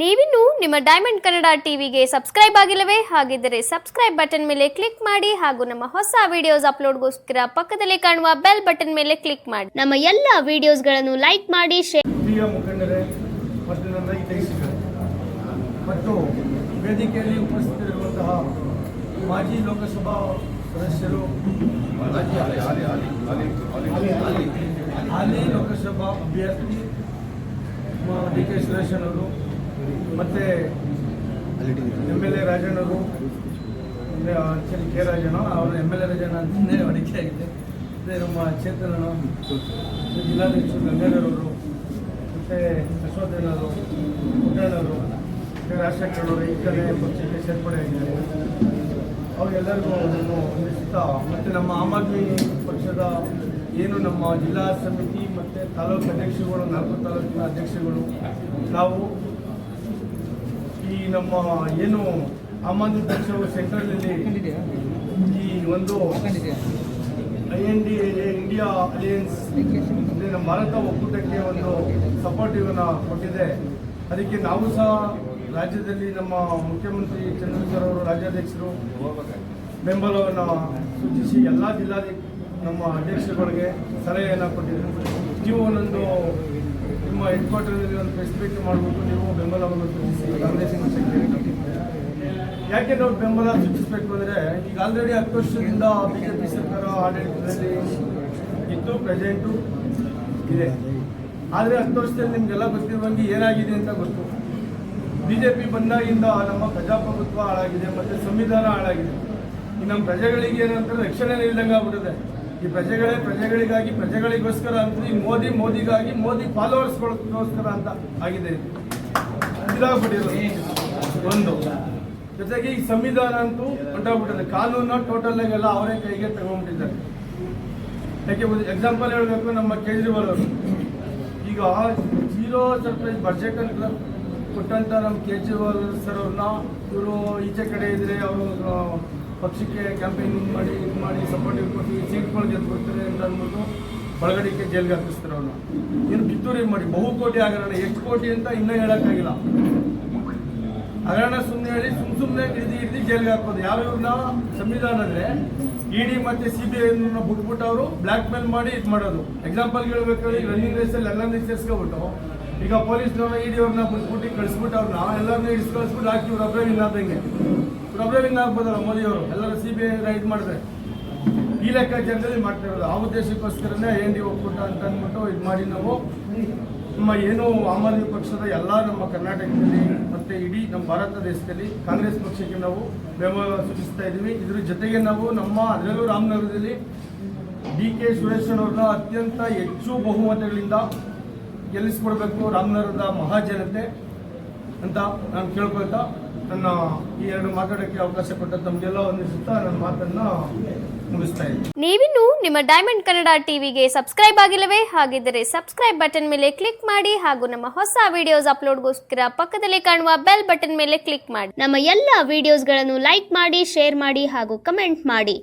ನೀವಿನ್ನು ನಿಮ್ಮ ಡೈಮಂಡ್ ಕನ್ನಡ ಟಿವಿಗೆ ಸಬ್ಸ್ಕ್ರೈಬ್ ಆಗಿಲ್ಲವೇ? ಹಾಗಿದ್ದರೆ ಸಬ್ಸ್ಕ್ರೈಬ್ ಬಟನ್ ಮೇಲೆ ಕ್ಲಿಕ್ ಮಾಡಿ ಹಾಗೂ ನಮ್ಮ ಹೊಸ ವಿಡಿಯೋಸ್ ಅಪ್ಲೋಡ್ಗೋಸ್ಕರ ಪಕ್ಕದಲ್ಲಿ ಕಾಣುವ ಬೆಲ್ ಬಟನ್ ಮೇಲೆ ಕ್ಲಿಕ್ ಮಾಡಿ. ನಮ್ಮ ಎಲ್ಲ ವಿಡಿಯೋಸ್ಗಳನ್ನು ಲೈಕ್ ಮಾಡಿ ಶೇರ್ ಮಾಜಿ ಲೋಕಸಭಾ ಸದಸ್ಯರು, ಹಾಲಿ ಲೋಕಸಭಾ ಅಭ್ಯರ್ಥಿ ಡಿ ಕೆ ಸುರೇಶನವರು ಮತ್ತು ಎಂ ಎಲ್ ಎ ರಾಜಣ್ಣವರು ಆಕ್ಚುಲಿ ಕೆ ರಾಜಣ್ಣ, ಅವರು ಎಂ ಎಲ್ ಎ ರಾಜಣ್ಣ ಅಂತಲೇ ಅಡಿಕೆ ಆಗಿದೆ. ಮತ್ತು ನಮ್ಮ ಚೇತನಣ್ಣ ಜಿಲ್ಲಾಧ್ಯಕ್ಷರು ಗಂಗಾಧರವರು, ಮತ್ತು ಯಶೋಧನವರು ಪುಟ್ಟಣ್ಣರು ರಾಜಶೇಖರವರು ಈ ಕಡೆ ಪಕ್ಷಕ್ಕೆ ಸೇರ್ಪಡೆ ಆಗಿದ್ದಾರೆ. ಅವರೆಲ್ಲರಿಗೂ ನಾನು ವಂದಿಸುತ್ತಾ ಮತ್ತು ನಮ್ಮ ಆಮ್ ಆದ್ಮಿ ಪಕ್ಷದ ಏನು ನಮ್ಮ ಜಿಲ್ಲಾ ಸಮಿತಿ ಮತ್ತು ತಾಲೂಕು ಅಧ್ಯಕ್ಷರುಗಳು, ನಾಲ್ಕು ತಾಲೂಕಿನ ಅಧ್ಯಕ್ಷರುಗಳು, ನಾವು ಈ ನಮ್ಮ ಏನು ಆಮ್ ಆದ್ಮಿ ಪಕ್ಷವು ಸೆಂಟ್ರಲಲ್ಲಿ ಈ ಒಂದು I N D India alliance Bharat ಒಕ್ಕೂಟಕ್ಕೆ ಒಂದು ಸಪೋರ್ಟಿವನ್ನು ಕೊಟ್ಟಿದೆ. ಅದಕ್ಕೆ ನಾವು ಸಹ ರಾಜ್ಯದಲ್ಲಿ ನಮ್ಮ ಮುಖ್ಯಮಂತ್ರಿ ಚಂದ್ರಶೇಖರ್ ಅವರು ರಾಜ್ಯಾಧ್ಯಕ್ಷರು ಬೆಂಬಲವನ್ನು ಸೂಚಿಸಿ ಎಲ್ಲ ಜಿಲ್ಲಾಧಿ ನಮ್ಮ ಅಧ್ಯಕ್ಷರುಗಳಿಗೆ ಸಲಹೆಯನ್ನು ಕೊಟ್ಟಿದ್ದರು. ನೀವು ಒಂದೊಂದು ನಿಮ್ಮ ಹೆಡ್ ಕ್ವಾರ್ಟರ್ನಲ್ಲಿ ಒಂದು ಮೀಟ್ ಮಾಡಬೇಕು ನೀವು ಬೆಂಬಲವನ್ನು ಸೂಚಿಸಿ ಶಕ್ತಿ ಯಾಕೆ ನಾವು ಬೆಂಬಲ ಸೂಚಿಸಬೇಕು ಅಂದರೆ, ಈಗ ಆಲ್ರೆಡಿ ಹತ್ತು ವರ್ಷದಿಂದ ಬಿಜೆಪಿ ಸರ್ಕಾರ ಆಡಳಿತದಲ್ಲಿ ಇತ್ತು ಪ್ರೆಸೆಂಟು ಇದೆ. ಆದರೆ ಹತ್ತು ವರ್ಷದಲ್ಲಿ ನಿಮಗೆಲ್ಲ ಗೊತ್ತಿರುವಂಗೆ ಏನಾಗಿದೆ ಅಂತ ಗೊತ್ತು. ಬಿಜೆಪಿ ಬಂದಾಗಿಂದ ನಮ್ಮ ಪ್ರಜಾಪ್ರಭುತ್ವ ಹಾಳಾಗಿದೆ, ಮತ್ತು ಸಂವಿಧಾನ ಹಾಳಾಗಿದೆ. ಈ ನಮ್ಮ ಪ್ರಜೆಗಳಿಗೆ ಏನಂತ ರಕ್ಷಣೆ ಇಲ್ಲದಂಗೆ ಆಗ್ಬಿಟ್ಟಿದೆ ಈ ಪ್ರಜೆಗಳೇ ಪ್ರಜೆಗಳಿಗಾಗಿ, ಪ್ರಜೆಗಳಿಗೋಸ್ಕರ ಅಂತ ಈ ಮೋದಿ, ಮೋದಿಗಾಗಿ, ಮೋದಿ ಫಾಲೋವರ್ಸ್ಗಳಿಗೋಸ್ಕರ ಅಂತ ಆಗಿದೆ. ಒಂದು. ಜೊತೆಗೆ ಈ ಸಂವಿಧಾನ ಅಂತೂ ಹೊಂಟೋಗ್ಬಿಟ್ಟಿದೆ. ಕಾನೂನು ಟೋಟಲ್ ಆಗಿ ಎಲ್ಲ ಅವರೇ ಕೈಗೆ ತಗೊಂಡ್ಬಿಟ್ಟಿದ್ದಾರೆ. ಯಾಕೆ ಎಕ್ಸಾಂಪಲ್ ಹೇಳಬೇಕು ನಮ್ಮ ಕೇಜ್ರಿವಾಲ್ ಅವರು. ಈಗ ಜೀರೋ ಸರ್ಪ್ರೈಸ್ ಬಜೆಟ್ ಅಂತ ಕೊಟ್ಟಂತ ನಮ್ಮ ಕೇಜ್ರಿವಾಲ್ ಸರ್ ಅವ್ರನ್ನ ಇವರು ಈಚೆ ಕಡೆ ಇದ್ರೆ ಅವರು ಪಕ್ಷಕ್ಕೆ ಕ್ಯಾಂಪೇನ್ ಮಾಡಿ ಇದು ಮಾಡಿ ಸಪೋರ್ಟ್ ಕೊಟ್ಟು ಸೀಟ್ಗಳು ಗೆದ್ದು ಬರ್ತಾರೆ ಅಂತ ಅಂದ್ಬಿಟ್ಟು ಒಳಗಡೆಗೆ ಜೈಲ್ಗೆ ಹಾಕಿಸ್ತಾರೆ ಅವನು ಇನ್ನು ಕಿತ್ತೂರಿ ಮಾಡಿ ಬಹುಕೋಟಿ ಹಗರಣ, ಎಷ್ಟು ಕೋಟಿ ಅಂತ ಇನ್ನೂ ಹೇಳೋಕ್ಕಾಗಿಲ್ಲ. ಹಗರಣ ಸುಮ್ಮನೆ ಹೇಳಿ ಸುಮ್ಮ ಸುಮ್ಮನೆ ಹಿಡಿದು ಹಿಡಿದು ಜೈಲ್ಗೆ ಹಾಕೋದು. ಯಾವ ಇವ್ರನ್ನ ಸಂವಿಧಾನ ಇ ಡಿ ಮತ್ತು ಸಿ ಬಿ ಐನ ಬಿಟ್ಬಿಟ್ಟು ಅವರು ಬ್ಲ್ಯಾಕ್ ಮೇಲ್ ಮಾಡಿ ಇದು ಮಾಡೋದು. ಎಕ್ಸಾಂಪಲ್ ಹೇಳ್ಬೇಕಾದ್ರೆ ರನ್ನಿಂಗ್ ರೇಸಲ್ಲಿ ಎಲ್ಲ ಸೇರಿಸ್ಕೊಬಿಟ್ಟು ಈಗ ಪೊಲೀಸ್ನವ್ರನ್ನ ಇಡಿ ಅವ್ರನ್ನ ಬಿಟ್ಬಿಟ್ಟು ಕಳಿಸ್ಬಿಟ್ಟು ಅವ್ರನ್ನ ಎಲ್ಲರನ್ನೂ ಇಡಿಸ್ ಕಳಿಸ್ಬಿಟ್ಟು ಹಾಕಿ ಇವ್ರು ಒಬ್ಬರೇ ವಿನ್ ಆದಂಗೆ ಇವ್ರು ಆಗ್ಬೋದಲ್ಲ ಮೋದಿ ಅವರು, ಎಲ್ಲರೂ ಸಿ ಬಿ ಐ ರೈಡ್ ಮಾಡಿದ್ರೆ ಈ ಲೆಕ್ಕಾಚಾರದಲ್ಲಿ ಮಾಡ್ತಾ ಇರೋದು. ಆ ಉದ್ದೇಶಕ್ಕೋಸ್ಕರನೇ ಎನ್ ಡಿ ಒಕ್ಕೂಟ ಅಂತ ಅಂದ್ಬಿಟ್ಟು ಇದು ಮಾಡಿ ನಾವು. ನಮ್ಮ ಏನು ಆಮ್ ಆದ್ಮಿ ಪಕ್ಷದ ಎಲ್ಲ ನಮ್ಮ ಕರ್ನಾಟಕದಲ್ಲಿ ಮತ್ತೆ ಇಡೀ ನಮ್ಮ ಭಾರತ ದೇಶದಲ್ಲಿ ಕಾಂಗ್ರೆಸ್ ಪಕ್ಷಕ್ಕೆ ನಾವು ಬೆಂಬಲ ಸೂಚಿಸ್ತಾ ಇದ್ದೀವಿ. ಇದ್ರ ಜೊತೆಗೆ ನಾವು ನಮ್ಮ ಅದರಲ್ಲೂ ರಾಮನಗರದಲ್ಲಿ ಡಿ ಕೆ ಸುರೇಶನವ್ರನ್ನ ಅತ್ಯಂತ ಹೆಚ್ಚು ಬಹುಮತಗಳಿಂದ ಗೆಲ್ಲಿಸ್ಕೊಡ್ಬೇಕು ರಾಮನಗರದ ಮಹಾಜನತೆ ಅಂತ ನಾನು ಕೇಳ್ಕೊಳ್ತಾ ನನ್ನ ಈ ಎರಡು ಮಾತಾಡೋಕ್ಕೆ ಅವಕಾಶ ಕೊಟ್ಟ ತಮಗೆಲ್ಲ ಒಂದಿಸುತ್ತಾ ನನ್ನ ಮಾತನ್ನ ಮುಗಿಸ್ತಾ ಇದ್ದೀನಿ. ನೀವಿನ್ನು ನಿಮ್ಮ ಡೈಮಂಡ್ ಕನ್ನಡ ಟಿವಿಗೆ ಸಬ್ಸ್ಕ್ರೈಬ್ ಆಗಿಲ್ಲವೇ? ಹಾಗಿದ್ದರೆ ಸಬ್ಸ್ಕ್ರೈಬ್ ಬಟನ್ ಮೇಲೆ ಕ್ಲಿಕ್ ಮಾಡಿ ಹಾಗೂ ನಮ್ಮ ಹೊಸ ವಿಡಿಯೋಸ್ ಅಪ್ಲೋಡ್ಗೋಸ್ಕರ ಪಕ್ಕದಲ್ಲಿ ಕಾಣುವ ಬೆಲ್ ಬಟನ್ ಮೇಲೆ ಕ್ಲಿಕ್ ಮಾಡಿ. ನಮ್ಮ ಎಲ್ಲ ವಿಡಿಯೋಸ್ಗಳನ್ನು ಲೈಕ್ ಮಾಡಿ ಶೇರ್ ಮಾಡಿ ಹಾಗೂ ಕಮೆಂಟ್ ಮಾಡಿ.